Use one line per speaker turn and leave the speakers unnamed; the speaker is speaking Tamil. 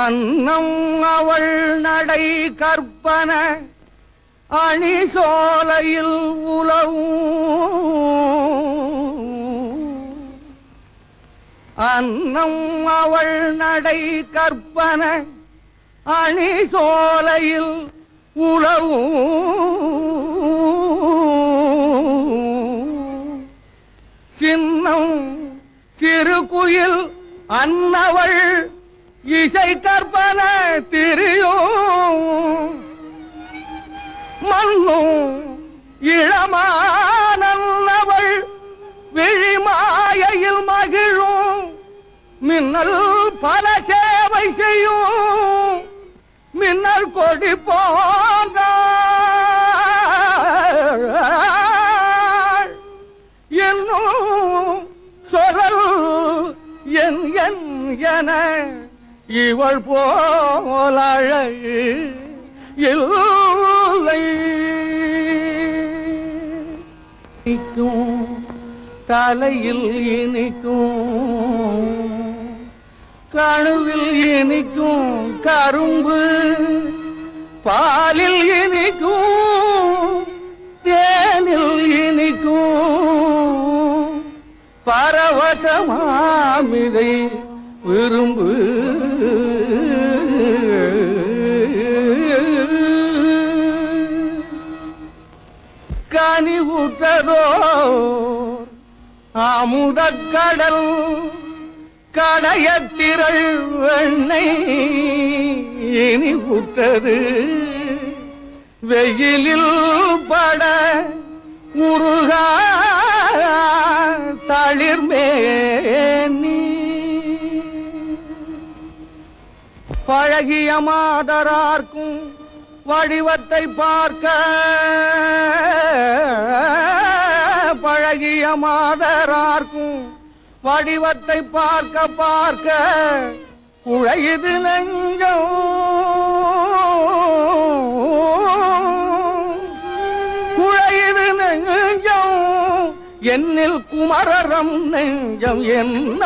அன்னம் அவள் நடை கற்பன அணி சோலையில் உலவும். அன்னம் அவள் நடை கற்பன அணி சோலையில் உலவும். சின்னம் சிறு குயில் அன்னவள் இசை கற்பன திரியும். மண்ணும் இளமானவள் விழிமாயையில் மகிழும். மின்னல் பல சேவை செய்யும். மின்னல் கொடி போன்ற என்னும் சொல் என் என் என இவள் போல் இல்லை. இனிக்கும் தலையில் இனிக்கும் கணுவில் இனிக்கும் கரும்பு பாலில் இனிக்கும் தேனில் இனிக்கும். பரவசமாமிதை விரும்பு. கனி ஊற்றதோ அமுதக்கடல் கடையத்திரள் வெண்ணை இனி ஊற்றது. வெயிலில் பட உருகா தளிர்மே பழகிய மாதரார்க்கும் வடிவத்தை பார்க்க. பழகிய மாதரார்க்கும் வடிவத்தை பார்க்க பார்க்க. உழையுது நெஞ்சம். குழையுது நெஞ்சம். என்னில் குமரரம் நெஞ்சம் என்ன?